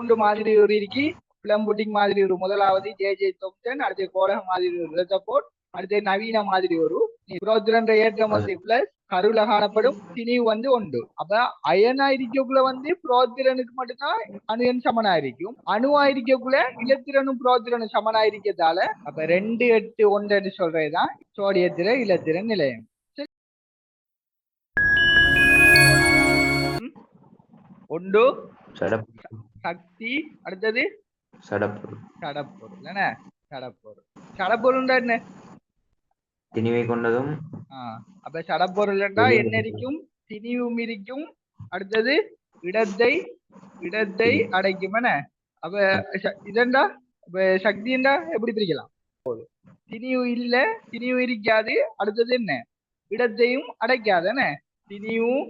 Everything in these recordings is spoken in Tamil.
மூன்று மாதிரி ஒரு இருக்கி பிளம்புட்டிங் மாதிரி ஒரு முதலாவது ஜே ஜே தொப்டன் அடுத்து கோரக மாதிரி ஒரு ரத்தப்போட் அடுத்து நவீன மாதிரி ஒரு புரோத்திரன்ற ஏற்றம் வந்து பிளஸ் கருவில காணப்படும் திணிவு வந்து உண்டு. அப்ப அயனா இருக்கக்குள்ள வந்து புரோத்திரனுக்கு மட்டும்தான் அணுகன் சமனா இருக்கும் அணுவா இருக்கக்குள்ள இலத்திரனும் புரோத்திரனும் சமனா இருக்கதால அப்ப ரெண்டு எட்டு ஒன்றுன்னு சொல்றதுதான் சோடியத்திர இலத்திரன் நிலையம். சரி. ஒன்று சக்தி அடுத்தது? சடப்பொருள். சடப்பொருள். என்ன? சடப்பொருள். சடப்பொருள்ன்றா என்ன? திணிவை கொண்டதும் அப்ப சடப்பொருள்ன்றா என்ன இருக்கும் திணிவும் இருக்கும். அடுத்தது? இடத்தை இடத்தை அடைக்கும். என்ன? அப்ப இதண்டா அப்ப சக்திண்டா எப்படி பிரிக்கலாம்? திணிவு இல்ல திணிவு இருக்காது. அடுத்தது என்ன? இடத்தையும் அடைக்காது. என்ன? திணிவும்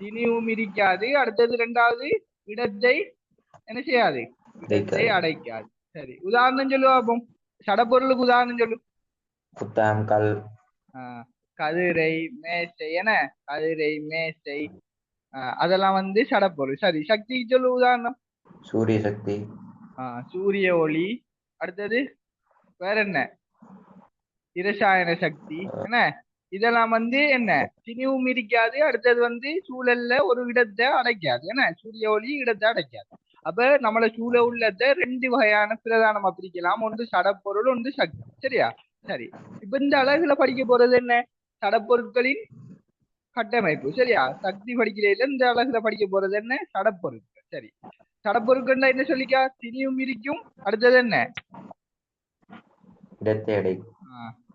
திணிவும் இருக்காது. அடுத்தது ரெண்டாவது இடத்தை என்ன செய்யாது? இடத்தை அடைக்காது. சரி. உதாரணம் சொல்லுவா அப்போ சடப்பொருளுக்கு உதாரணம் சொல்லு. புத்தகம் கல். கதிரை மேசை என கதிரை மேசை. அதெல்லாம் வந்து சடப்பொருள். சரி சக்திக்கு சொல்லு உதாரணம். சூரிய சக்தி. ஆஹ் சூரிய ஒளி. அடுத்தது வேற என்ன? இரசாயன சக்தி. என்ன? இதெல்லாம் வந்து என்ன? திணிவும் இருக்காது அடுத்தது வந்து சூழல்ல ஒரு இடத்தை அடைக்காது. என்ன? சூரிய ஒளி இடத்தை அடைக்காது. அப்ப நம்மள சூழ உள்ளத்தை ரெண்டு வகையான பிரதானமா பிரிக்கலாம். ஒன்று சடப்பொருள் ஒன்று சக்தி. சரியா? சரி. இப்ப இந்த அழகுல படிக்க போறது என்ன? சடப்பொருட்களின் கட்டமைப்பு. சரியா? சக்தி படிக்கிறதுல இந்த அழகுல படிக்க போறது என்ன? சடப்பொருட்கள். சரி. சடப்பொருட்கள்னா என்ன சொல்லிக்கா? திணிவும் இருக்கும் அடுத்தது என்ன?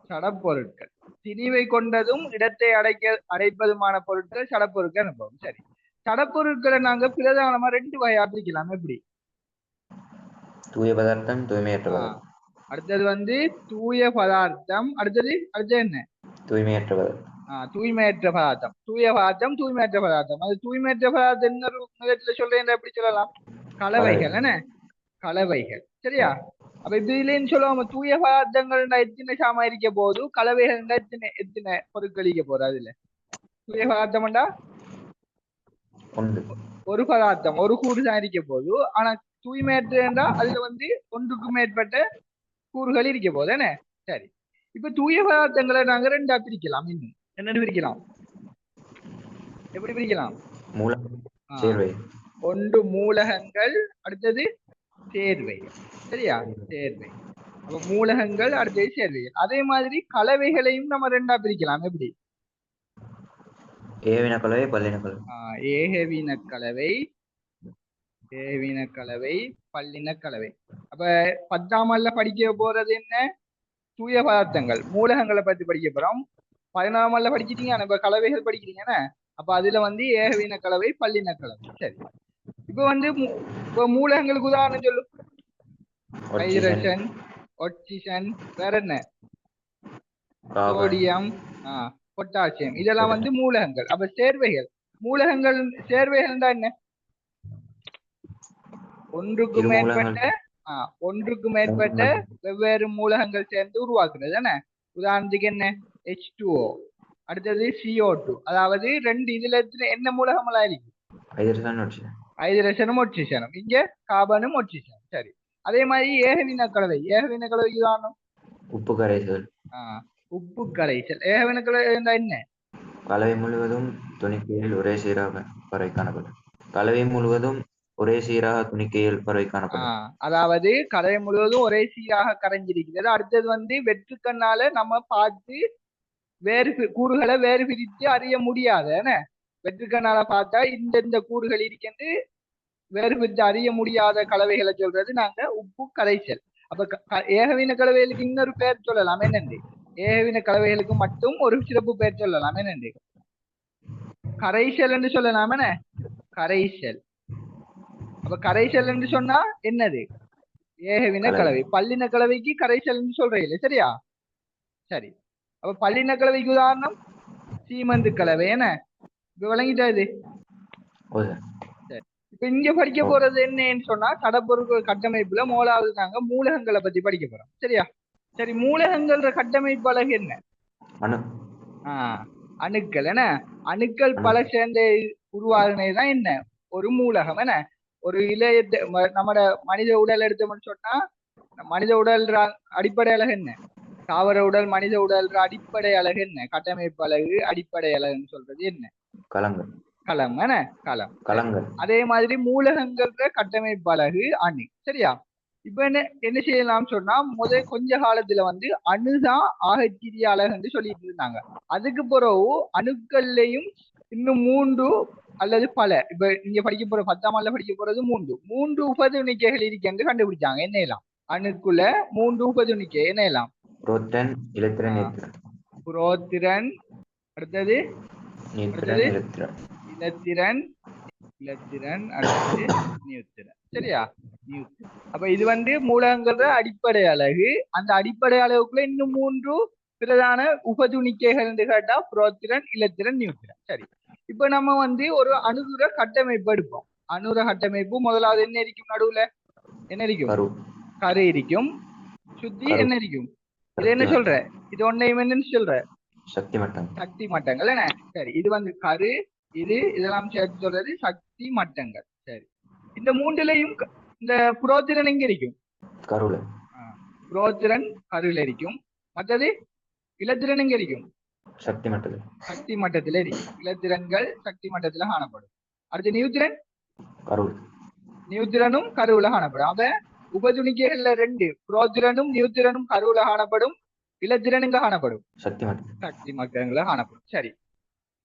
சடப்பொருட்கள். திணிவை கொண்டதும் இடத்தை அடைக்க அடைப்பதுமான பொருட்கள் சடப்பொருட்கள் அனுபவம். சரி. சடப்பொருட்களை நாங்க பிரதானமா ரெண்டு வகையா பிரிக்கலாம். எப்படி? தூய பதார்த்தம் தூய்மையற்ற அடுத்தது வந்து தூய பதார்த்தம். அடுத்தது அடுத்தது என்ன? தூய்மையற்ற பதார்த்தம். தூய்மையற்ற பதார்த்தம். தூய பதார்த்தம் தூய்மையற்ற பதார்த்தம். அது தூய்மையற்ற பதார்த்தம் விதத்துல சொல்றேன் எப்படி சொல்லலாம்? கலவைகள். என்ன? கலவைகள். சரியா? அப்ப இதுலன்னு சொல்லுவாங்க தூய பதார்த்தங்கள்னா எத்தனை சாமா இருக்க போது கலவைகள்னா எத்தனை எத்தனை பொருட்கள் இருக்க அதுல தூய பதார்த்தம்டா ஒன்று ஒரு பதார்த்தம் ஒரு கூறு தான் இருக்க போது ஆனா தூய்மையற்றா அதுல வந்து ஒன்றுக்கும் மேற்பட்ட கூறுகள் இருக்க போது என்ன சரி இப்ப தூய பதார்த்தங்களை நாங்க ரெண்டா பிரிக்கலாம் இன்னும் என்னன்னு பிரிக்கலாம் எப்படி பிரிக்கலாம் ஒன்று மூலகங்கள் அடுத்தது சேர்வை. சரியா? சேர்வை. அப்ப மூலகங்கள் அடுத்தது சேர்வைகள் அதே மாதிரி கலவைகளையும் நம்ம ரெண்டா பிரிக்கலாம். எப்படி? ஏவின கலவை பல்லின கலவை. ஏகவீன கலவை ஏகவீன கலவை பல்லின கலவை. அப்ப பத்தாம் படிக்க போறது என்ன? தூய பதார்த்தங்கள். மூலகங்களை பத்தி படிக்க போறோம். பதினாறாம் ஆண்டுல படிச்சிட்டீங்க. இப்ப கலவைகள் படிக்கிறீங்கன்னா அப்ப அதுல வந்து ஏகவீன கலவை பல்லின கலவை. சரி. இப்ப வந்து இப்ப மூலகங்களுக்கு உதாரணம் சொல்லு. ஹைட்ரஜன் ஒட்சிஜன் வேற என்ன? Sodium potassium. இதெல்லாம் வந்து மூலகங்கள். அப்ப சேர்வைகள். மூலகங்கள் சேர்வைகள் தான் என்ன? ஒன்றுக்கு மேற்பட்ட மூலகங்கள். ஒன்றுக்கு மேற்பட்ட வெவ்வேறு மூலகங்கள் சேர்ந்து உருவாக்குறது என்ன உதாரணத்துக்கு என்ன? ஹெச் அடுத்தது CO2 டூ அதாவது ரெண்டு இதுல என்ன மூலகமெல்லாம் இருக்கு? ஹைட்ரஜனும் ஒட்சிஜனும் இங்க கார்பனும் ஒட்சிஜனும் சரி. அதே மாதிரி ஏகவின கலவை. ஏகவின கலவை உதாரணம் உப்பு கரைசல். உப்பு கரைசல். ஏகவின கலவை என்ன? கலவை முழுவதும் துணிக்கையில் ஒரே சீராக பறவை காணப்படும். கலவை முழுவதும் ஒரே சீராக துணிக்கையில் பறவை காணப்படும். அதாவது கரை முழுவதும் ஒரே சீராக கரைஞ்சிருக்கிறது. அடுத்தது வந்து வெற்றுக்கண்ணால நம்ம பார்த்து வேறு கூறுகளை வேறு பிரித்து அறிய முடியாது. என்ன வெற்றுக்கண்ணால பார்த்தா இந்த இந்த கூறுகள் இருக்கின்று வேறு பிரித்து அறிய முடியாத கலவைகளை சொல்றது நாங்க உப்பு கரைசல். அப்ப ஏகவின கலவைகளுக்கு இன்னொரு பேர் சொல்லலாம். என்னண்டு ஏகவின கலவைகளுக்கு மட்டும் ஒரு சிறப்பு பேர் சொல்லலாம். என்னண்டு கரைசல் என்று சொல்லலாம் என்ன? கரைசல். அப்ப கரைசல் என்று சொன்னா என்னது? ஏகவின கலவை. பல்லின கலவைக்கு கரைசல் சொல்றீங்க இல்ல சரியா? சரி. அப்ப பல்லின கலவைக்கு உதாரணம் சீமந்து கலவை. என்ன? விளங்கிட்டா இது? இப்ப இங்க படிக்க. போறது என்னன்னு சொன்னா கடப்பொருட்கள் கட்டமைப்புல மூலாவது நாங்க மூலகங்களை பத்தி படிக்க போறோம். சரியா? சரி மூலகங்கள்ன்ற கட்டமைப்பு அழகு என்ன? ஆஹ் அணுக்கள் என்ன? அணுக்கள் அணு. பல சேர்ந்து உருவாகினதுதான் என்ன? ஒரு மூலகம் என்ன? ஒரு இலையத்தை ம- நம்மட மனித உடல் எடுத்தோம்னு சொன்னா மனித உடல் அடிப்படை அழகு என்ன? தாவர உடல் மனித உடல் அடிப்படை அழகு என்ன? கட்டமைப்பு அழகு அடிப்படை அழகுன்னு சொல்றது என்ன? களங்கள் களம் களம் களங்கள் அதே மாதிரி மூலகங்கள்ன்ற கட்டமைப்பு அழகு அணு. சரியா? இப்ப என்ன என்ன செய்யலாம் சொன்னா முத கொஞ்ச காலத்துல வந்து அணுதான் ஆகச்சிறிய அழகுன்னு சொல்லிட்டு இருந்தாங்க. அதுக்கு பிறகு அணுக்கள்லயும் இன்னும் மூன்று அல்லது பல இப்ப நீங்க படிக்க போற பத்தாம் ஆண்டுல படிக்க போறது மூன்று. மூன்று உபதுணிக்கைகள் இருக்குன்னு கண்டுபிடிச்சாங்க. என்ன எல்லாம் அணுக்குள்ள மூன்று உபதுணிக்கை என்ன எல்லாம் புரோத்தன் இலத்திரன். நித்திரன் புரோத்திரன் அடுத்தது? இலத்திரன் இலத்திரன். அடுத்தது? நியூத்திரன். சரியா? அப்ப இது வந்து மூலகங்கள அடிப்படை அலகு. அந்த அடிப்படை அலகுக்குள்ள இன்னும் மூன்று பிரதான உபதுணிக்கைகள் என்று கேட்டா புரோத்திரன் இலத்திரன் நியூத்திரன். சரி. இப்ப நம்ம வந்து ஒரு அணுகுற கட்டமைப்பு எடுப்போம். அணுகுற கட்டமைப்பு முதலாவது என்ன இருக்கும் நடுவுல? என்ன இருக்கும் கரு. இருக்கும் சுத்தி. என்ன இருக்கும் இது என்ன சொல்ற? இது ஒன்னையும் சொல்ற சக்தி மட்டம் சக்தி மட்டங்கள் என்ன? சரி இது வந்து கரு இது இதெல்லாம் சேர்த்து சொல்றது சக்தி மட்டங்கள் சரி. இந்த மூன்றுலயும் இந்த புரோத்திரன் எங்க இருக்கும்? கருல புரோத்திரன் கருல இருக்கும் மற்றது இலத்திரன் எங்க இருக்கும்? சக்தி மட்டத்தில் சக்தி மட்டத்துல இருக்கும் இலத்திரன்கள் சக்தி மட்டத்துல காணப்படும். அடுத்து நியூத்திரன் கருள். நியூத்திரனும் கருவுல காணப்படும். அப்ப உபதுணிக்கைகள்ல ரெண்டு. புரோத்திரனும் நியூத்திரனும் கருவுல காணப்படும் இலத்திரன் எங்க காணப்படும். சக்தி மக்கள காணப்படும். சரி.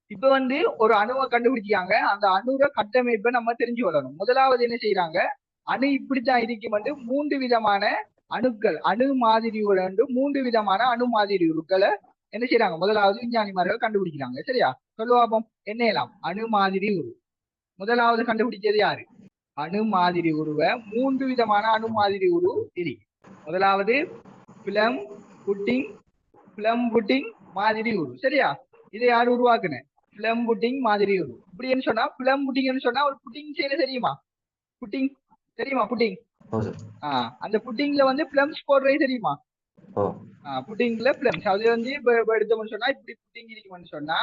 இப்ப வந்து ஒரு அணுவை கண்டுபிடிச்சாங்க அந்த அணுற கட்டமைப்பை நம்ம தெரிஞ்சு கொள்ளணும். முதலாவது என்ன செய்யறாங்க அணு இப்படித்தான் இருக்கும் வந்து மூன்று விதமான அணுக்கள் அணு மாதிரி மூன்று விதமான அணு மாதிரி உருக்களை என்ன செய்யறாங்க முதலாவது விஞ்ஞானிமார்கள் கண்டுபிடிக்கிறாங்க. சரியா? சொல்லுவாப்போம் என்ன எல்லாம் அணு மாதிரி உரு. முதலாவது கண்டுபிடிச்சது யாரு? அணு மாதிரி உருவ மூன்று விதமான அணு மாதிரி உரு இருக்கு முதலாவது பிளம் புட்டிங் பிளம் புட்டிங் மாதிரி உரு சரியா? இதை யார் உருவாக்குன? பிளம் புட்டிங் மாதிரி உரு. இப்படின்னு சொன்னா பிளம் புட்டிங்னு சொன்னா ஒரு புட்டிங் செய்யல தெரியுமா? புட்டிங் தெரியுமா? புட்டிங். ஆஹ் அந்த புட்டிங்ல வந்து பிளம்ஸ் போடுறது தெரியுமா? புட்டிங்ல பிளம்ஸ். அது வந்து இப்ப எடுத்தோம்னு சொன்னா இப்படி புட்டிங் இருக்கும்னு சொன்னா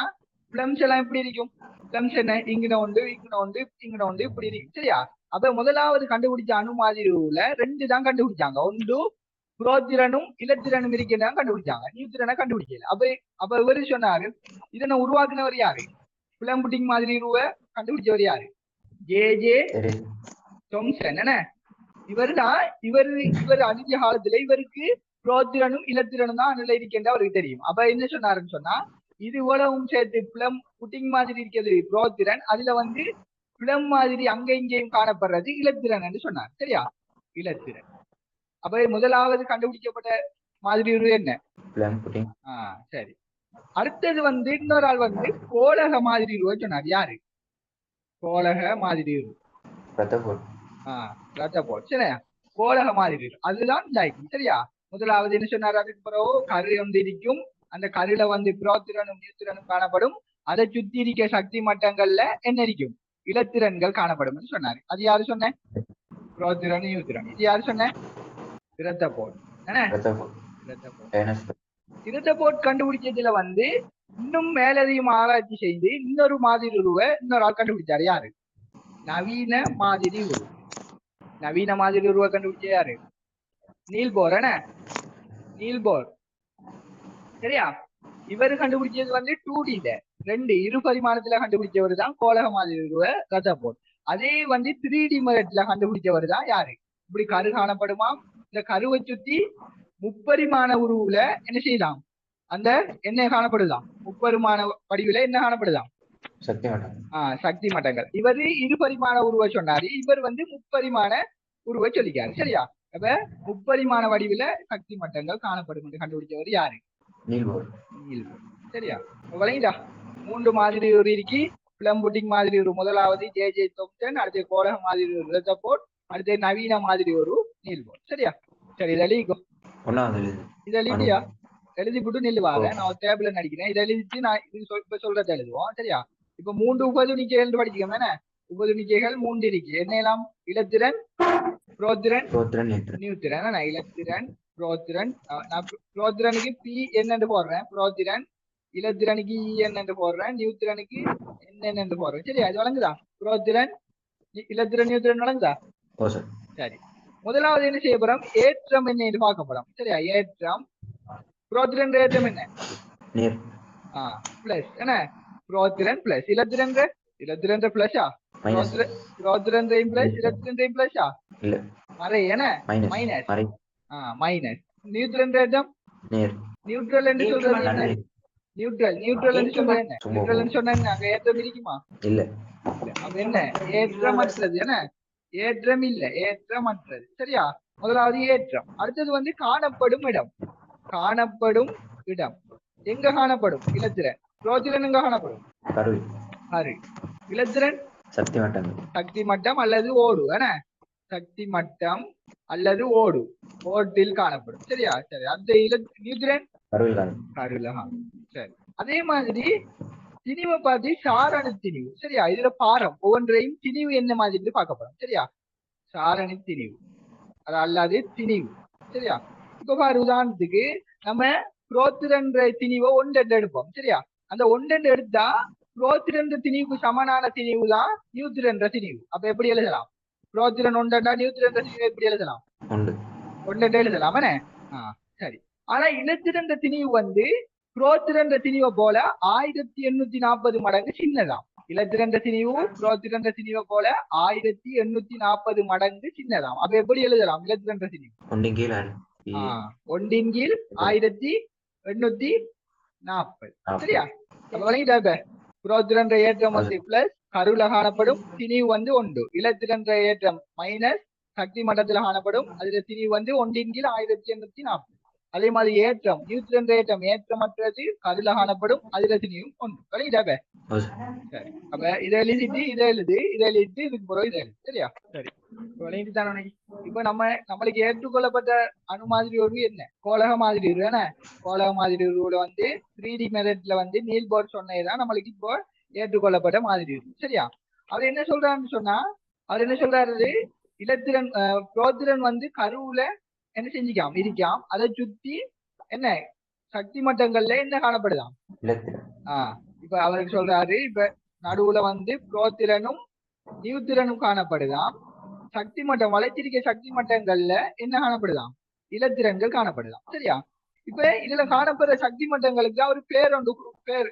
பிளம்ஸ் எல்லாம் எப்படி இருக்கும்? பிளம்ஸ் என்ன? இங்கன உண்டு இங்கன உண்டு இங்கன உண்டு இப்படி இருக்கு. சரியா? அப்ப முதலாவது கண்டுபிடிச்ச அணு மாதிரி உருவுல ரெண்டு தான் கண்டுபிடிச்சாங்க. ஒன்று புரோத்திரனும் இலத்திரனும் இருக்கிறதான் கண்டுபிடிச்சாங்க. நியூத்திரனை கண்டுபிடிக்கல. அப்ப அப்ப இவரு சொன்னாரு இதனை உருவாக்குனவர் யாரு? பிளம் புட்டிங் மாதிரி உருவ கண்டுபிடிச்சவர் யாரு? ஜே ஜே தொம்சன் என்ன? இவர் தான் இவர் இவர் அழிஞ்ச காலத்துல இவருக்கு புரோத்திரனும் இலத்திரனும் தான் அணுல இருக்கின்ற அவருக்கு தெரியும். அப்ப என்ன சொன்னாருன்னு சொன்னா இது உலகம் சேர்த்து பிளம் புட்டிங் மாதிரி இருக்கிறது புரோத்திரன். அதுல வந்து பிளம் மாதிரி அங்க இங்கேயும் காணப்படுறது இலத்திரன் என்று சொன்னார். சரியா? இலத்திரன். அப்ப முதலாவது கண்டுபிடிக்கப்பட்ட மாதிரி ஒரு என்ன? ஆஹ் சரி. அடுத்தது வந்து இன்னொரு ஆள் வந்து கோலக மாதிரி உருவ சொன்னார். யாரு? கோலக மாதிரி உருவ ரத்தபோர் ஆஹ் ரத்த போல் சரியா? கோலக மாதிரி அதுதான் லைக் சரியா? முதலாவது என்ன சொன்னார்? அதுக்கு பிறகு கரு வந்து இருக்கும் அந்த கருல வந்து புரோத்திரனும் நியூத்திரனும் காணப்படும். அதை சுத்தி இருக்க சக்தி மட்டங்கள்ல என்ன இருக்கும் இலத்திரன்கள் காணப்படும் சொன்னாரு. அது யாரு சொன்ன? புரோத்திரன் நியூத்திரன் இது யாரு சொன்ன? இரத்த போல் என்ன? ரத்தபோர் இரத்த போல் டைனஸ் இரத்த போட் கண்டுபிடிச்சதுல வந்து இன்னும் மேலதிகம் ஆராய்ச்சி செய்து இன்னொரு மாதிரி உருவ இன்னொரு ஆள் கண்டுபிடிச்சாரு. யாரு? நவீன மாதிரி உருவ. நவீன மாதிரி உருவ கண்டுபிடிச்ச யாரு? நீல் போர் என்ன? நீல் போர் சரியா? இவர் கண்டுபிடிச்சது வந்து டூ டில ரெண்டு இரு பரிமாணத்துல கண்டுபிடிச்சவர் தான் கோலக மாதிரி உருவ ரத்த போர் அதே வந்து த்ரீ டி மெரட்ல கண்டுபிடிச்சவர் தான் யாரு? இப்படி கரு காணப்படுமா? இந்த கருவை சுத்தி முப்பரிமாண உருவுல என்ன செய்யலாம்? அந்த என்ன காணப்படுதாம் முப்பரிமாண வடிவில என்ன காணப்படுதாம் சக்தி மட்டம் ஆஹ் சக்தி மட்டங்கள். இவர் இரு பரிமாண உருவ சொன்னாரு. இவர் வந்து முப்பரிமாண உருவ சொல்லிக்காரு சரியா? அப்ப முப்பரிமாண வடிவில சக்தி மட்டங்கள் காணப்படும் என்று கண்டுபிடிச்சவர் யாரு? நீல்போர். சரியா? விளங்கிட்டா மூன்று மாதிரி ஒரு இருக்கி பிளம்புட்டிங் மாதிரி ஒரு முதலாவது ஜே ஜே தொம்சன் அடுத்து கோலக மாதிரி ஒரு ரத்தப்போட் அடுத்து நவீன மாதிரி ஒரு நீல்போர் சரியா? சரி இதை எழுதிக்கோ. ஒன்னாவது இதை எழுதியா? எழுதி போட்டு நில்லுவாங்க. நான் ஒரு டேபிள்ல நடிக்கிறேன். இதை எழுதிட்டு நான் இது இப்ப சொல்றத எழுதுவோம். சரியா? இப்ப மூன்று உபதுணிக்கைகள் படிச்சுக்கோங்க என்ன? உபதுணிக்கைகள் மூன்று இருக்கு என்ன எல்லாம் இலத்திரன் புரோத்திரன் நியூத்திரன் இலத்திரன் பு- புரோத்திரனுக்கு பி என்னன்னு போடுறேன். புரோத்திரன் இலத்திரனுக்கு இ என்னன்னு போடுறேன். நியூத்திரனுக்கு என்ன என்னன்னு போடுறேன். சரியா? இது வழங்குதா? புரோத்திரன் இலத்திரன் நியூத்திரன் ஓ சார். சரி. முதலாவது என்ன செய்ய போறோம்? ஏற்றம் என்ன என்று பார்க்க போறோம். சரியா? ஏற்றம். புரோத்திரன் ஏற்றம் என்ன? ஆ பிளஸ் என்ன? புரோத்திரன் பிளஸ் இலத்திரன் இலத்திரன் பிளஸா புரோத்திரன் பிளஸ் இலத்திரன் பிளஸா மறை என்ன? மைனஸ் மைனஸ் மறை ஆ மைனஸ் நியூட்ரல் ஏற்றம் நேர் நியூட்ரல் என்று சொல்றது நியூட்ரல் நியூட்ரல் என்று சொல்றது என்ன? நியூட்ரல் சொன்னா என்ன? அங்க ஏற்றம் இருக்குமா? இல்ல. அது என்ன? ஏற்றமற்றது என்ன? ஏற்றம் இல்ல ஏற்றமற்றது சரியா? முதலாவது ஏற்றம். அடுத்தது வந்து காணப்படும் இடம். காணப்படும் இடம். எங்க காணப்படும்? இலத்திரன். புரோத்திரன் எங்க காணப்படும்? கருவி. ஆறு இலத்திரன்? சக்தி மட்டங்கள் சக்தி மட்டம் அல்லது ஓடு என்ன? சக்தி மட்டம் அல்லது ஓடு. ஓட்டில் காணப்படும். சரியா? சரி. அந்த கருலகா சரி. அதே மாதிரி திணிவை பார்த்து சாரண திணிவு. சரியா? இதுல பாரம். ஒவ்வொன்றையும் திணிவு என்ன மாதிரி பார்க்க போறோம் சரியா? சாரணி திணிவு. அது அல்லாது திணிவு. சரியா? இப்ப பாரு உதாரணத்துக்கு நம்ம புரோத்திரன்ற திணிவை ஒன்றெண்டு எடுப்போம். சரியா? அந்த ஒன்றெண்டு எடுத்தா புரோத்திரன்ற திணிவுக்கு சமனான திணிவு தான் நியூத்திரன்ற திணிவு. அப்ப எப்படி எழுதலாம்? புரோத்திரன் ஒன்றா நியூத்திரன்ற திணிவு எப்படி எழுதலாம். ஒன்று எழுதலாம் சரி. ஆனா இலத்திரன்ற திணிவு வந்து புரோத்திரன்ற திணிவை போல ஆயிரத்தி எண்ணூத்தி நாற்பது மடங்கு சின்னதாம். இலத்திரன்ற திணிவு புரோத்திரன்ற திணிவை போல ஆயிரத்தி எண்ணூத்தி நாற்பது மடங்கு சின்னதாம். அப்ப எப்படி எழுதலாம்? இலத்திரன்ற திணிவு. ஒன்றின் கீழ் ஆயிரத்தி எண்ணூத்தி நாற்பது சரியா? புரோத்திரன்ற ஏற்றம் வந்து பிளஸ் கருவில காணப்படும் திணிவு வந்து ஒன்று. இலத்திரன்ற ஏற்றம் மைனஸ் சக்தி மட்டத்துல காணப்படும். அதுல திணிவு வந்து ஒன்றின் கீழ் ஆயிரத்தி எண்ணூத்தி நாற்பது. அதே மாதிரி ஏற்றம் நியூத்திரன்ற ஏற்றம் ஏற்றமற்றது கருவில காணப்படும். அதுல திணிவும் ஒன்று. Oh sir. அப்ப இதை எழுதிட்டு இதை எழுது இதை எழுதிட்டு இதுக்கு பிறகு இதை எழுது. சரியா? சரி. விளங்கிட்டு தானே? இப்ப நம்ம நம்மளுக்கு ஏற்றுக்கொள்ளப்பட்ட அணு மாதிரி ஒரு என்ன? கோலக மாதிரி உரு என்ன? கோலக மாதிரி உருவுல வந்து த்ரீ டி மெத்தட்ல வந்து நீல் போர்ட் சொன்னதுதான் நம்மளுக்கு இப்போ ஏற்றுக்கொள்ளப்பட்ட மாதிரி உரு சரியா? அவர் என்ன சொல்றாருன்னு சொன்னா அவர் என்ன சொல்றாரு? இலத்திரன் புரோத்திரன் வந்து கருவுல என்ன செஞ்சுக்காம்? இருக்காம். அதை சுத்தி என்ன? சக்தி மட்டங்கள்ல என்ன காணப்படுதாம் ஆஹ் இப்ப அவருக்கு சொல்றாரு இப்ப நடுவுல வந்து புரோத்திரனும் நியூத்திரனும் காணப்படுதாம் சக்தி மட்டம் வளர்ச்சிருக்க சக்தி மட்டங்கள்ல என்ன காணப்படுதாம் இலத்திரன்கள் காணப்படுதாம் சரியா? இப்ப இதுல காணப்படுற சக்தி மட்டங்களுக்கு ஒரு பேர் ஒன்று பேர்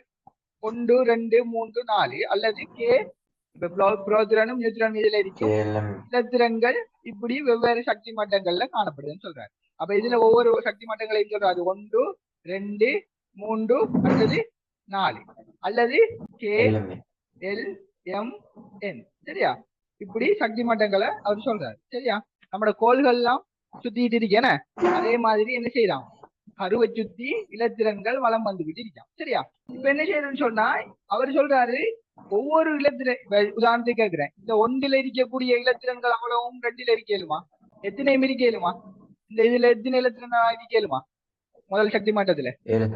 ஒன்று ரெண்டு மூன்று நாலு அல்லது கே. இப்ப புரோ- புரோத்திரனும் நியூத்திரனும் இதுல இருக்கு. இலத்திரன்கள் இப்படி வெவ்வேறு சக்தி மட்டங்கள்ல காணப்படுதுன்னு சொல்றாரு. அப்ப இதுல ஒவ்வொரு சக்தி மட்டங்களையும் சொல்றாரு? ஒன்று ரெண்டு மூன்று அல்லது நாலு அல்லது கே எல் எம் என். சரியா? இப்படி சக்தி மட்டங்களை அவர் சொல்றாரு. சரியா? நம்மளோட கோள்கள் எல்லாம் சுத்திட்டு இருக்கேன அதே மாதிரி என்ன செய்யலாம்? கருவை சுத்தி இலத்திரன்கள் வலம் வந்துகிட்டு இருக்கான் சரியா? இப்ப என்ன செய்யணும்னு சொன்னா அவர் சொல்றாரு ஒவ்வொரு இலத்திர உதாரணத்துக்கு கேட்கிறேன் இந்த ஒன்றில் இருக்கக்கூடிய இலத்திரன்கள் அவ்வளவும் ரெண்டில் இருக்கலுமா எத்தனை இருக்கலுமா இந்த இதுல எத்தனை இலத்திரன் இருக்கலுமா முதல் சக்தி மட்டத்துல. ஏழு.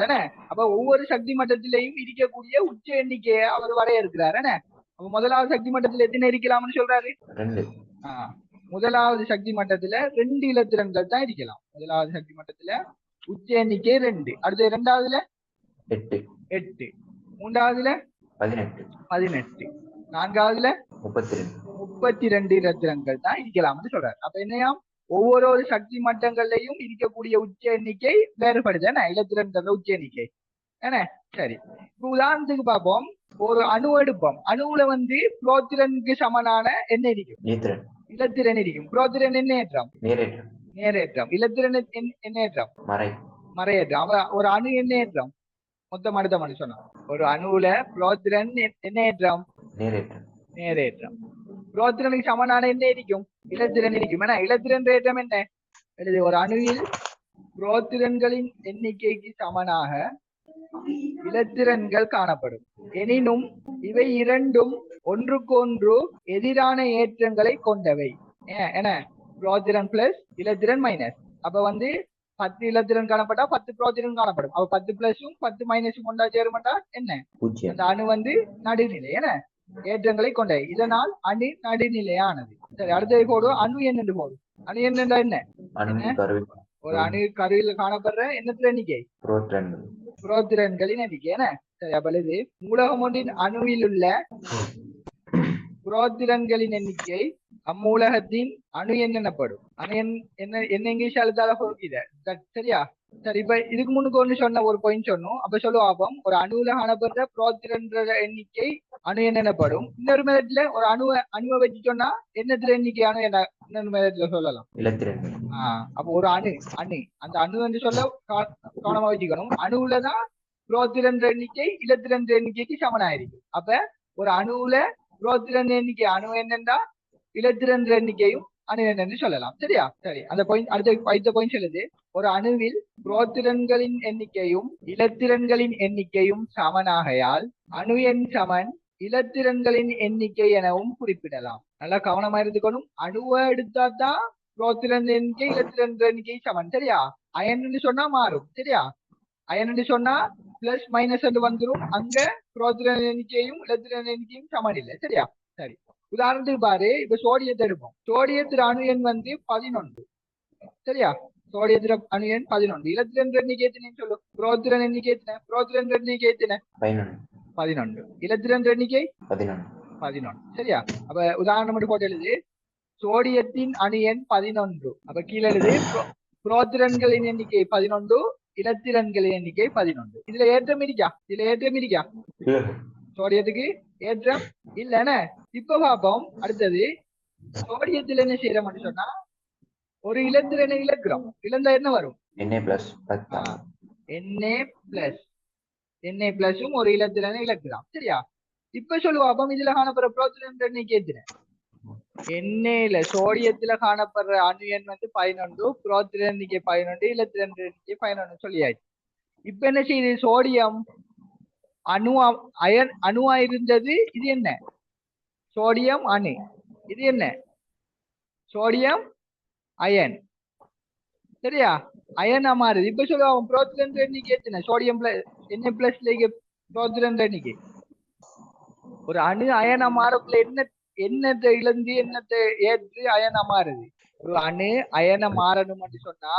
தானே அப்ப ஒவ்வொரு சக்தி மட்டத்திலையும் இருக்கக்கூடிய உச்ச எண்ணிக்கையை அவர் வரையறுக்கிறார். முதலாவது சக்தி மட்டத்துல எத்தனை இருக்கலாம்னு சொல்றாரு? முதலாவது சக்தி மட்டத்துல ரெண்டு இலத்திரன்கள் தான் இருக்கலாம். முதலாவது சக்தி மட்டத்துல உச்ச எண்ணிக்கை ரெண்டு. அடுத்து இரண்டாவதுல? எட்டு. எட்டு. மூன்றாவதுல? பதினெட்டு. பதினெட்டு. நான்காவதுல? முப்பத்தி ரெண்டு முப்பத்தி ரெண்டு இலத்திரன்கள் தான் இருக்கலாம்னு சொல்றாரு. அப்ப என்னையாம் ஒவ்வொரு ஒரு சக்தி மட்டங்கள்லயும் இருக்கக்கூடிய உச்ச எண்ணிக்கை வேறுபடுது. என்ன? இலத்திரன்கள் உச்ச எண்ணிக்கை என்ன? சரி. இப்ப உதாரணத்துக்கு பார்ப்போம். ஒரு அணு எடுப்போம். அணுவுல வந்து புரோத்திரனுக்கு சமனான என்ன இருக்கும் நீத்திரன் இலத்திரன் இருக்கும் புரோத்திரன் என்ன ஏற்றம் நீரேற்றம். நேரேற்றம். இலத்திரன் என்- என்ன ஏற்றம் மறை. மறையேற்றம். அவ ஒரு அணு என்ன ஏற்றம் மொத்தம் அடுத்த மணி ஒரு அணுவுல புரோத்திரன் எ- என்ன ஏற்றம் நீரேற்றம். நேரேற்றம். புரோத்திரனுக்கு சமனான என்ன இருக்கும் இலத்திரன் இருக்கும் ஏன்னா இலத்திரன் ஏற்றம் என்ன? ஒரு அணுவில் புரோத்திரன்களின் எண்ணிக்கைக்கு சமனாக இலத்திரன்கள் காணப்படும். எனினும் இவை இரண்டும் ஒன்றுக்கொன்று எதிரான ஏற்றங்களை கொண்டவை. ஏன், என்ன? புரோத்திரன் பிளஸ் இலத்திரன் மைனஸ் அப்ப வந்து பத்து இலத்திரன் காணப்பட்டா பத்து புரோத்திரன் காணப்படும். அப்ப பத்து பிளஸும் பத்து மைனஸும் கொண்டா சேருமாட்டா? என்ன? அந்த அணு வந்து நடுநிலை என்ன? ஏற்றங்களை கொண்ட இதனால் அணு நடுநிலையானது. சரி அடுத்தது போடும் அணு என்னென்று போடும் அணு என்னென்றா என்ன? ஒரு அணு கருவில் காணப்படுற எண்ணத்துல எண்ணிக்கை? புரோத்திரன்கள் புரோத்திரன்களின் எண்ணிக்கை என்ன? சரி அப்ப இது மூலகம் ஒன்றின் அணுவில் உள்ள புரோத்திரன்களின் எண்ணிக்கை அம்மூலகத்தின் அணு எண் எனப்படும். அணு எண் என்ன என்ன இங்கிலீஷ் அழுத்தால போகித? சரியா? சரி இப்ப இதுக்கு முன்னுக்கு ஒண்ணு சொன்ன ஒரு பாயிண்ட் சொன்னோம். அப்ப சொல்லுவாப்போம் ஒரு அணுவுல காணப்படுற புரோத்திரன்ற எண்ணிக்கை அணு எண் எனப்படும். இன்னொரு மெதட்ல ஒரு அணுவை அணுவை வச்சு சொன்னா என்னத்துல எண்ணிக்கை அணு என்ன இன்னொரு மெதட்ல சொல்லலாம். ஆஹ் அப்ப ஒரு அணு அணு. அந்த அணு என்று சொல்ல கவனமா வச்சுக்கணும். அணுவுலதான் புரோத்திரன்ற எண்ணிக்கை இலத்திரன்ற எண்ணிக்கைக்கு சமனாயிருக்கும் அப்ப ஒரு அணுவுல புரோத்திரன் எண்ணிக்கை அணு என்னன்னா இலத்திரன் எண்ணிக்கையும் அணு என்னன்னு சொல்லலாம். சரியா? சரி. அந்த பாயிண்ட் அடுத்த அடுத்த பாயிண்ட் சொல்லுது. ஒரு அணுவில் புரோத்திரன்களின் எண்ணிக்கையும் இலத்திரன்களின் எண்ணிக்கையும் சமனாகையால் அணு எண் சமன் இலத்திரன்களின் எண்ணிக்கை எனவும் குறிப்பிடலாம். நல்லா கவனமா இருந்துக்கணும். அணுவை எடுத்தா தான் புரோத்திரன் எண்ணிக்கை இலத்திரன் எண்ணிக்கை சமன். சரியா? அயன் சொன்னா மாறும். சரியா? அயன் சொன்னா பிளஸ் மைனஸ் என்று வந்துரும் அங்க புரோத்திரன் எண்ணிக்கையும் இலத்திரன் எண்ணிக்கையும் சமன் இல்லை சரியா சரி உதாரணத்துக்கு பாரு இப்ப சோடியத்தை எடுப்போம் சோடியத்தின் அணு எண் வந்து பதினொன்று சரியா சோடியத்திர அணு எண் பதினொன்று இலத்திரன் எண்ணிக்கை எத்தனை சொல்லு புரோத்திரன் எண்ணிக்கை எத்தனை புரோத்திரன் எண்ணிக்கை எத்தனை பதினொன்று இலத்திரன் எண்ணிக்கை பதினொன்று சரியா அப்ப உதாரணம் மட்டும் போட்டு எழுது சோடியத்தின் அணு எண் பதினொன்று அப்ப கீழே எழுது புரோ- புரோத்திரன்களின் எண்ணிக்கை பதினொன்று இலத்திரன்களின் எண்ணிக்கை பதினொன்று. இதுல ஏற்றம் இருக்கா? இதுல ஏற்றம் இருக்கா? சோடியத்துக்கு ஏற்றம் இல்லைன்னு இப்ப பார்ப்போம். அடுத்தது சோடியத்துல என்ன செய்யறோம்னு சொன்னா ஒரு இலத்திரனை இழக்கிறோம். இழந்தா என்ன வரும்? NA plus NA plus NA பிளஸும் ஒரு இலத்திரனை இழக்கலாம் சரியா? இப்ப சொல்லுவாப்பம் இதுல காணப்படுற புரோத்திரன் எண்ணிக்கை எத்தனை? எண்ணெயில சோடியத்துல காணப்படுற அணு எண் வந்து பதினொன்று புரோத்திரன் பதினொன்று இலத்திரன் எண்ணிக்கை பதினொன்று சொல்லியாச்சு. இப்ப என்ன செய்யுது? சோடியம் அணுவா அயன் அணுவா இருந்தது இது என்ன? சோடியம் அணு. இது என்ன? Sodium ion. சரியா? அயனா மாறுது. இப்ப சொல்லுவாங்க புரோத்திரன் எண்ணிக்கை எத்தனை? சோடியம் பிளஸ் என்ன பிளஸ்ல புரோத்திரன் எண்ணிக்கை? ஒரு அணு அயனா மாறக்குள்ள என்ன என்னத்தை இழந்து என்னத்தை ஏற்று அயனா மாறுது? ஒரு அணு அயன மாறணும்னு சொன்னா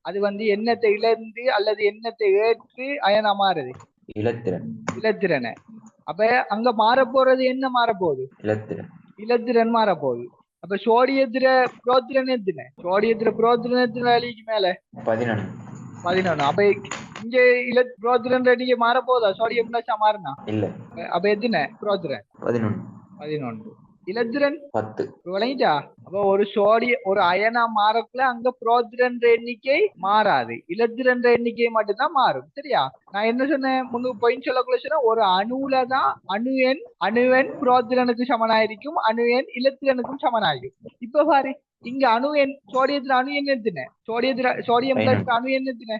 அது வந்து எண்ணத்தை இழந்து அல்லது எண்ணத்தை ஏற்று அயனா மாறுது? இலத்திரன். இலத்திரனை. அப்ப அங்க மாறப் போறது என்ன மாறப்போகுது? இலத்திரன். இலத்திரன் மாறப்போகுது. அப்ப சோடியத்துல புரோத்திரன் எத்தனை? சோடியத்துல புரோத்திரன் எத்தனை அழிக்கு மேல? பதினொன்று பதினொன்னு. அப்ப இங்க இல புரோத்திரன் ரெடிக்கு மாறப்போதா? சோடியம் பிளஸ் மாறினா? இல்ல. அப்ப எத்தனை? புரோத்திரன். பதினொன்று பதினொன்று. இலத்திரன் பத்து. விளங்கிட்டா அப்ப ஒரு சோடிய ஒரு அயனா மாறக்குள்ள அங்க புரோத்திரன் எண்ணிக்கை மாறாது. இலத்திரன் எண்ணிக்கை மட்டும்தான் மாறும். சரியா? நான் என்ன சொன்னேன்? முன்னு பாயிண்ட் சொல்லக்குள்ள சொன்னேன். ஒரு அணுல தான் அணு எண் அணு எண் புரோத்திரனுக்கு சமனாயிருக்கும் அணு எண் இலத்திரனுக்கும் சமனாயிருக்கும். இப்ப பாரு இங்க அணு எண் சோடியத்துல அணு எண் எத்தனை? சோடியத்துல சோடியம் பிளஸ் அணு எண் எத்தனை?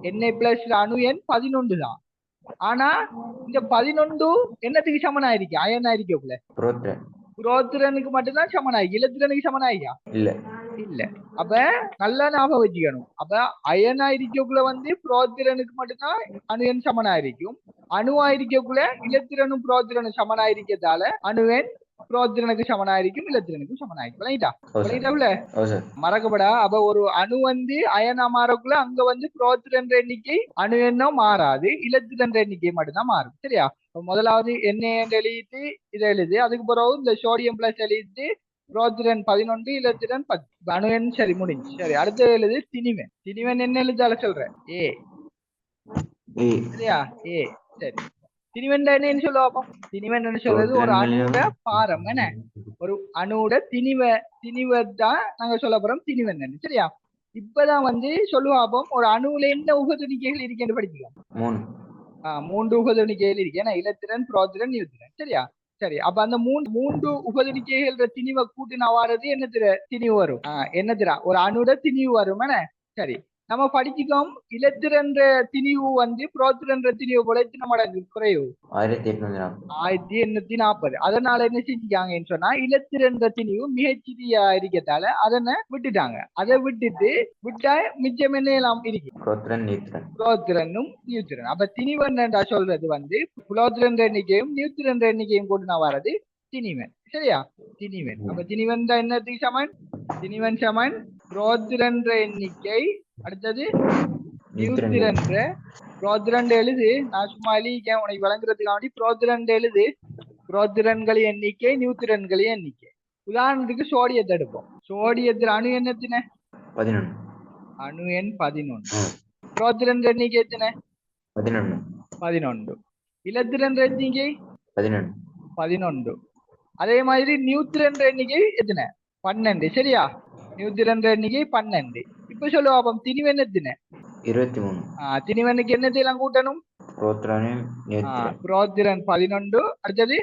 எண்ணெய் பிளஸ் அணு எண்? பதினொன்று தான். ஆனா இந்த பதினொன்று என்னத்துக்கு சமனாயிருக்கு? அயன் ஆயிருக்கக்குள்ள புரோத்திரன் புரோத்திரனுக்கு மட்டும்தான் சமனாயி. இலத்திரனுக்கு சமனாயியா? இல்ல. இல்ல. அப்ப நல்லா ஞாபகம் வச்சுக்கணும். அப்ப அயனா இருக்கக்குள்ள வந்து புரோத்திரனுக்கு மட்டும்தான் அணுவன் சமனாயிருக்கும். அணுவா இருக்கக்குள்ள இலத்திரனும் புரோத்திரனும் சமனாயிருக்கதால அணுவன் புரோத்திரனுக்கு சமனாயிருக்கும் இலத்திரனுக்கும் சமனாயிருக்கும். ஓ சார். மறக்கப்படா அப்ப ஒரு அணு வந்து அயனா மாறக்குள்ள அங்க வந்து புரோத்திரன் எண்ணிக்கை அணு எண்ணம் மாறாது இலத்திரன் எண்ணிக்கை மட்டும்தான் மாறும். சரியா? முதலாவது எண்ணெய் எழுதிட்டு இதை எழுது. அதுக்கு பிறகு இந்த சோடியம் பிளஸ் எழுதிட்டு புரோத்திரன் பதினொன்று இலத்திரன் பத்து அணு எண் சரி முடிஞ்சு. சரி அடுத்து எழுது திணிவன் திணிவன் என்ன எழுதால சொல்றேன்? ஏ சரியா? ஏ சரி. திணிவன் என்னன்னு சொல்லுவோம் என்ன சொல்றது ஒரு அணுவோட பாரம் என்ன? ஒரு அணுவோட திணிவ திணிவதான் நாங்க சொல்ல போறோம் திணிவன் சரியா? இப்பதான் வந்து சொல்லுவாப்போம் ஒரு அணுவுல என்ன உபதுணிக்கைகள் இருக்குன்னு படிக்கலாம் ஆஹ் மூன்று உபதுணிக்கைகள் இருக்கு. ஏன்னா இலத்திரன் புரோத்திரன் நிறுத்திரன் சரியா? சரி அப்ப அந்த மூன்று மூன்று உபதுணிக்கைகள் திணிவை கூட்டினா வாரது என்ன திர திணிவு வரும். ஆஹ் என்ன திரா ஒரு அணுட திணிவு வரும் சரி. நம்ம படிச்சுக்கோம் இலத்திரன்ற திணிவு வந்து புரோத்திரன்ற திணிவு போல எத்தனை மடங்கு. குறைவு. ஆயிரத்தி எண்ணூத்தி நாற்பது அதனால என்ன செஞ்சுட்டாங்கன்னு சொன்னா இலத்திரன்ற திணிவு மிகச்சிறியா இருக்கத்தால அதனை விட்டுட்டாங்க. அதை விட்டுட்டு விட்டா மிச்சம் என்ன எல்லாம் இருக்கு? புரோத்திரன் நீத்திரன் புலோத்திரனும் நியூத்திரன். அப்ப திணிவன்டா சொல்றது வந்து புலோத்திரன் எண்ணிக்கையும் நியூத்திரன் எண்ணிக்கையும் கொண்டு நான் வர்றது திணிவன். சரியா? திணிவன். அப்ப திணிவன் தான் என்னத்துக்கு சமன்? திணிவன் சமன். புரோத்திரன்ற எண்ணிக்கை அடுத்தது நீத்திரன் நியூத்திரன்ற புரோத்திரன் எழுது நான் சும்மா எழுதிக்கேன் உனக்கு விளங்குறதுக்காண்டி புரோத்திரன் எழுது. புரோத்திரன்களின் எண்ணிக்கை நியூத்திரன்களின் எண்ணிக்கை. உதாரணத்துக்கு சோடியத்தை எடுப்போம். சோடியத்தில் அணு எண் எத்தனை? பதினொன்று அணு எண் பதினொன்று புரோத்திரன் எண்ணிக்கை எத்தனை? பதினொன்று பதினொன்று. இலத்திரன் எண்ணிக்கை? பதினொன்று பதினொன்று. அதே மாதிரி நியூத்திரன் எண்ணிக்கை எத்தனை? பன்னெண்டு. சரியா? நியூத்திரன் எண்ணிக்கை பன்னெண்டு. இப்ப சொல்லுவா அப்ப திணிவன் எத்தனை இருபத்தி மூணு ஆஹ் திணிவனுக்கு என்னத்தையெல்லாம் கூட்டணும் புரோத்திரன் பதினொன்று அடுத்தது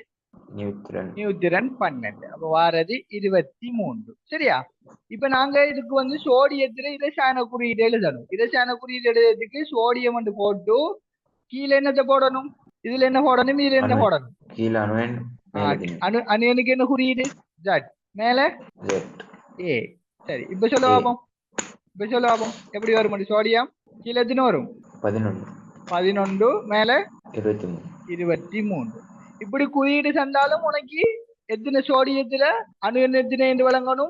நியூத்திரன் பன்னெண்டு அப்ப வாரது இருபத்தி மூன்று சரியா இப்ப நாங்க இதுக்கு வந்து சோடியத்துல இரசாயன குறியீடு எழுதணும் இரசாயன குறியீடு எழுதுறதுக்கு சோடியம் வந்து போட்டு கீழே என்னத்தை போடணும் இதுல என்ன போடணும் இதுல என்ன. போடணும் அணு அணுனுக்கு என்ன குறியீடு ஜட் மேல ஏ சரி இப்ப சொல்ல A. சொல்ல பாப்போம் எப்படி வரும் சோடியம்? கீழே எத்தனை வரும்? பதினொன்று. பதினொன்று. மேல? இருபத்தி மூணு. இருபத்தி மூன்று இப்படி குறியீடு தந்தாலும் உனக்கு எத்தனை சோடியத்துல அணு எண்ணத்தினை என்று வழங்கணும்?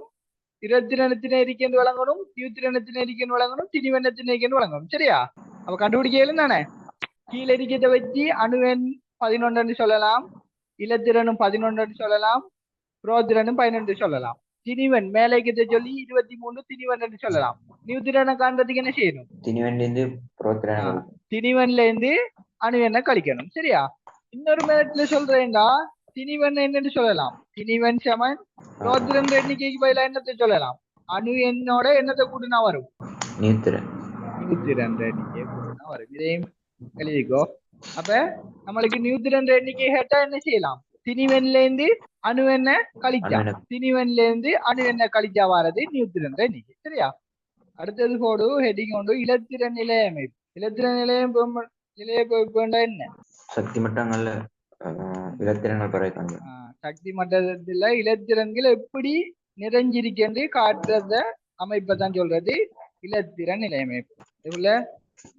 இரத்தினத்தினை என்று வழங்கணும்? யூத்திரனத்தினை என்று வழங்கணும்? திணிவெண்ணத்தினை என்று வழங்கணும். சரியா? அப்ப கண்டுபிடிக்கலும் தானே கீழே இருக்கிறத வச்சு அணுவெண் பதினொன்று சொல்லலாம். இலத்திரனும் பதினொன்று சொல்லலாம். புரோத்திரனும் பதினொன்று சொல்லலாம். திணிவன் மேலே இருக்கிறத சொல்லி இருபத்தி மூணு திணிவன் என்று சொல்லலாம் நியூத்திரனை காண்றதுக்கு என்ன செய்யணும் புரோத்ரான ஆ. திணிவன்ல இருந்து அணு எண்ணெய் கழிக்கணும் சரியா இன்னொரு மேலத்துல சொல்றேன்டா திணிவன் என்னன்னு சொல்லலாம் திணிவன் சமன் ரோத்ரன் எண்ணிக்கைக்கு பதிலா என்னத்தை சொல்லலாம் அணு எண்ணோட என்னத்தை கூட்டினா வரும் நியூத்திரன் நூத்தி ரெண்டு எண்ணிக்கை கூட்டினா வரும் இதையும் எழுதிக்கோ அப்ப நம்மளுக்கு நூத்தி ரெண்டு எண்ணிக்கை கேட்டா என்ன செய்யலாம் திணிவன்ல இருந்து அணு எண்ணெய் கழிச்சா. திணிவன்ல இருந்து அணு எண்ணெய் கழிச்சா வாரது ரெண்டு எண்ணிக்கை சரியா? அடுத்தது போடு ஹெட்டிங் கொண்டு இலத்திரன் நிலைய அமைப்பு இலத்திரன் நிலையம் நிலைய அமைப்புண்டா என்ன? சக்தி மட்டங்கள்ல இலத்திரங்கள் ஆஹ் சக்தி மட்டத்துல இலத்திரன்கள் எப்படி நிறைஞ்சிருக்கேன்னு காட்டுறத அமைப்பை தான் சொல்றது. இலத்திரன் நிலையமைப்பு. இதுல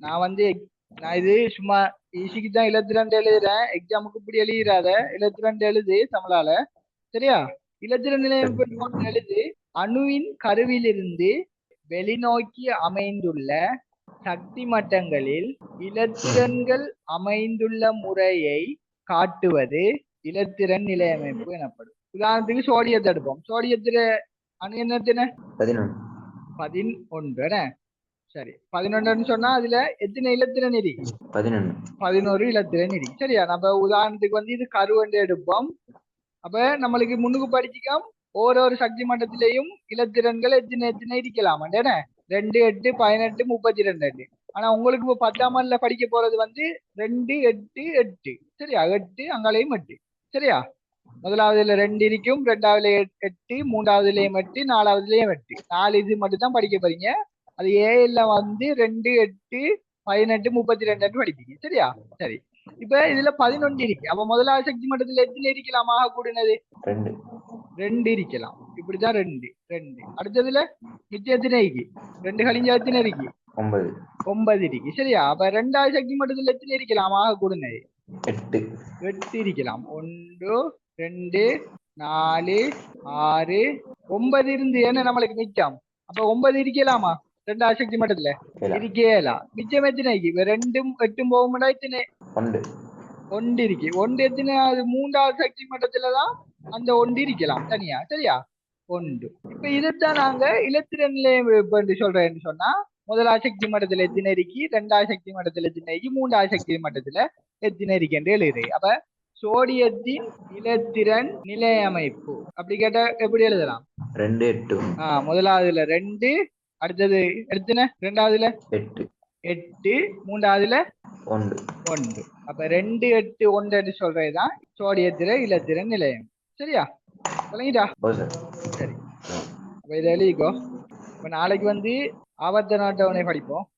நான் வந்து நான் இது சும்மா ஈஸிக்கு தான் இலத்திரன் எழுதுறேன். எக்ஸாமுக்கு இப்படி எழுதிடாத இலத்திரன் எழுது தமிழால. சரியா? நிலையமைப்பு கொண்டு எழுது. அணுவின் கருவிலிருந்து வெளிநோக்கி அமைந்துள்ள சக்தி மட்டங்களில் இலத்திரன்கள் அமைந்துள்ள முறையை காட்டுவது இலத்திரன் நிலையமைப்பு எனப்படும். உதாரணத்துக்கு சோடியத்தை எடுப்போம். சோடியத்துல அணு என்னத்தின? பதினொன்று. பதினொன்று என்ன? சரி. பதினொன்றுன்னு சொன்னா அதுல எத்தனை இலத்திரன் இருக்கு பதினொன்று பதினோரு இலத்திரன் இருக்கு சரியா? நம்ம உதாரணத்துக்கு வந்து இது கருவண்டு எடுப்போம். அப்ப நம்மளுக்கு முன்னுக்கு படிச்சுக்கோம் ஓரொரு சக்தி மட்டத்திலையும் இலத்திரன்கள் எத்தனை எத்தனை இருக்கலாம். என்ன? ரெண்டு எட்டு பதினெட்டு முப்பத்தி ரெண்டு எட்டு ஆனா உங்களுக்கு இப்போ பத்தாம் ஆண்டுல படிக்க போறது வந்து ரெண்டு எட்டு எட்டு. சரியா? எட்டு அங்காலையும் எட்டு. சரியா? முதலாவதுல ரெண்டு இருக்கும் ரெண்டாவதுல எட்- எட்டு மூன்றாவதுலயும் எட்டு நாலாவதுலயும் எட்டு. நாலு இது மட்டும் தான் படிக்க போறீங்க. அது ஏல வந்து ரெண்டு எட்டு பதினெட்டு முப்பத்தி ரெண்டு படிப்பீங்க. சரியா? சரி. இப்ப இதுல பதினொன்று இருக்கு. அப்ப முதலாவது சக்தி மட்டத்துல எத்தனை இருக்கலாம்? ஆக கூடினது ரெண்டு இருக்கலாம். இப்படிதான் ரெண்டு. ரெண்டு. அடுத்ததுல மிச்சம் எத்தனை இருக்கு? ரெண்டு கழிஞ்சா எத்தனை இருக்கு? ஒன்பது. ஒன்பது இருக்கு. சரியா? அப்ப ரெண்டாவது சக்தி மட்டத்துல எத்தனை இருக்கலாம்? ஆக கூடினது எட்டு. எட்டு இருக்கலாம். ஒன்று ரெண்டு நாலு ஆறு. ஒன்பது இருந்து என்ன நம்மளுக்கு மிச்சம். அப்ப ஒன்பது இருக்கலாமா? இப்ப ரெண்டும் எட்டும் போகும்டா எத்தனை ஒன்று ஒன்று இருக்கு ஒன்று எத்தனை அது மூன்றாவது சக்தி மட்டத்துலதான் அந்த ஒன்று இருக்கலாம் தனியா சரியா ஒன்று இப்ப இதைத்தான் நாங்க இலத்திரன் நிலையம் சொல்றேன்னு சொன்னா முதலாவது சக்தி மட்டத்துல எத்தனை இருக்கு ரெண்டாவது சக்தி மட்டத்துல எத்தனை இருக்கு மூன்றாவது சக்தி மட்டத்துல எத்தனை இருக்கு என்று எழுதுறது அப்ப சோடியத்தின் இலத்திரன் நிலையமைப்பு அப்படி கேட்டா எப்படி எழுதலாம் ரெண்டு எட்டு ஆஹ் முதலாவதுல ரெண்டு அடுத்தது எத்தனை ரெண்டாவதுல? எட்டு. எட்டு. மூன்றாவதுல? ஒன்று. ஒன்று. அப்ப ரெண்டு எட்டு ஒன்றுன்னு சொல்றதுதான் சோடியத்திர இலத்திரன் நிலையம். சரியா? விளங்கிட்டா? சார். சரி. அப்ப இதை எழுதிக்கோ. இப்ப நாளைக்கு வந்து ஆபத்த நாட்டவனை படிப்போம்.